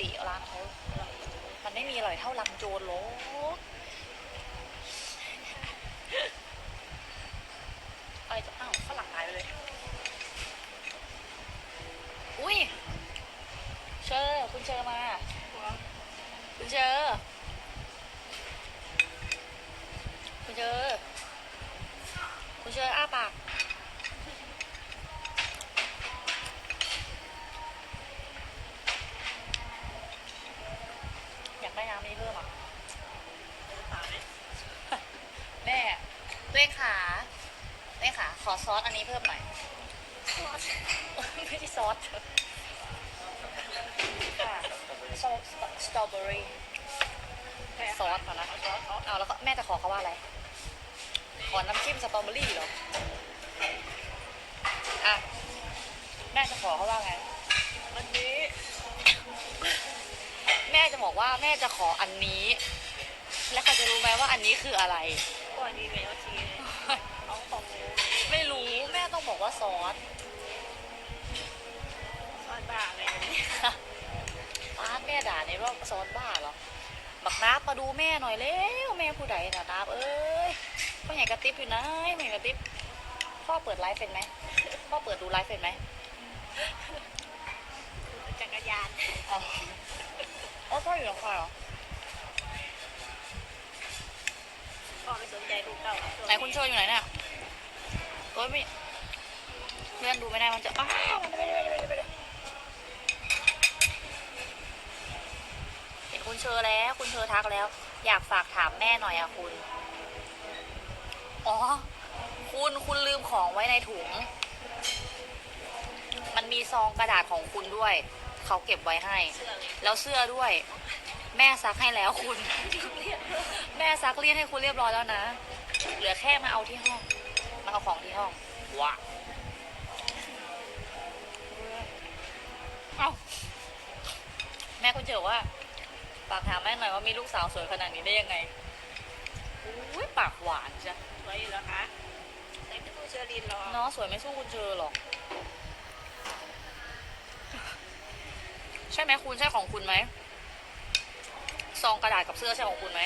ติร้านเขามันไม่มีอร่อยเท่าลังโจรหรอกอะไรจะอ้าวฝรั่งหายไปเลย อุ้ย เชอร์คุณเชอร์มา คุณเชอร์คุณเชอร์คุณเชอร์อ้าปาก อยาก ได้น้ำนี้เพิ่มอะแม่ตัวเองขาตัวเองขาขอซอสอันนี้เพิ่มหน่อยไม่ใช่ซอสค่ะซอสสตรอเบอรี่ซอสก่อนนะเอาแล้วก็แม่จะขอเขาว่าอะไร ขอน้ำจิ้มสตรอเบอรี่เหรออะแม่จะขอเขาว่าไงวันนี้ แม่จะบอกว่าแม่จะขออันนี้ แล้วเขาจะรู้ไหมว่าอันนี้คืออะไร ก่อนนี้เมลทีเอาของไม่รู้แม่ต้องบอกว่าซอสซอสบ้าอะไรเนี่ยป้าดแม่ด่าในว่าซอสบ้าเหรอบักนับมาดูแม่หน่อยเร็วแม่ผู้ใดนะนับเอ้ยพ่อใหญ่กระติบอยู่นะพ่อใหญ่กระติบพ่อเปิดไลฟ์เป็นไหมพ่อเปิดดูไลฟ์เป็นไหมจักรยาน อ๋ออ๋อพ่ออยู่กับใครเหรอพ่อไม่สนใจลูกเก่าไหนคุณโชว์อยู่ไหนเนี่ยโอ้ยไม่เพื่อนดูไม่ได้มันจะอ้าวมันไม่ได้ไม่ได้ไม่ได้ไม่ได้เห็นคุณเชอแล้วคุณเชอทักแล้ว อยากฝากถามแม่หน่อยอะคุณ อ๋อ คุณคุณลืมของไว้ในถุง มันมีซองกระดาษของคุณด้วย เขาเก็บไว้ให้เสื้อไงแล้วเสื้อด้วย แม่ซักให้แล้วคุณ แม่ซักเรียนให้คุณเรียบร้อยแล้วนะ เหลือแค่มาเอาที่ห้อง มาเอาของที่ห้องว้าเอาแม่คุณเจอว่าฝากถามแม่หน่อยว่ามีลูกสาวสวยขนาดนี้ได้ยังไงอุ้ยปากหวานจ้ะไว้อยู่แล้วคะแต่ไม่ตู้เชอรินหรอเนาะสวยไม่สู้คุณเจอหรอก ใช่ไหมคุณใช่ของคุณไหมซองกระดาษกับเสื้อใช่ของคุณไหม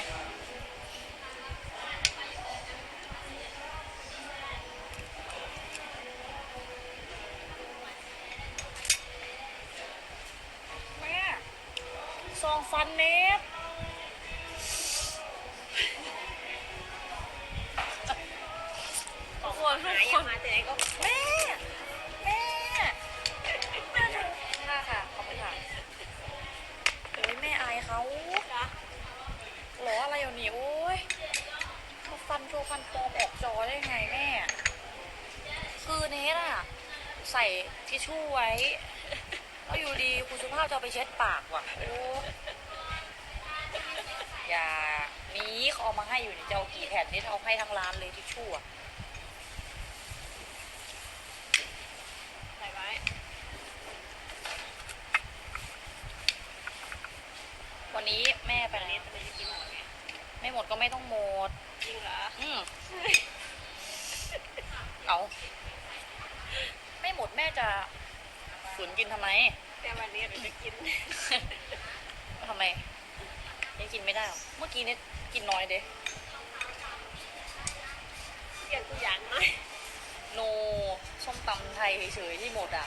แม่ซองฟันเนฟของคนหายยังมาแต่ไหนก็แม่แม่ ฟันโชว์ฟันปลอมออกจอได้ไงแม่ คือเนสอะใส่ทิชชู่ไว้ แล้วอยู่ดีคุณสุภาพจะเอาไปเช็ดปากว่ะโอ้อย่ามีเขาเอามาให้อยู่นี่จะเอากี่แผ่นนี่เอาให้ทั้งร้านเลยทิชชู่อะใส่ไว้วันนี้แม่ไปอันไหนนี้ทำไมจะกินหมดไงไม่หมดก็ไม่ต้องหมด จริงเหรอ อืมเอาไม่หมดแม่จะฝืนกินทำไม แต่วันนี้เราจะกิน ทำไมยังกินไม่ได้หรอเมื่อกี้เนี่ยกินน้อยเด้เปลี่ยนตัวอย่างหน่อยโนส้มตำไทยเฉยๆที่หมดอะ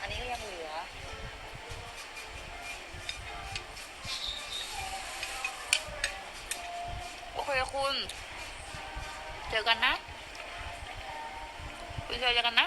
อันนี้ก็ยังเหลือ โอเคคุณ เจอกันนะ คุณเจอกันนะ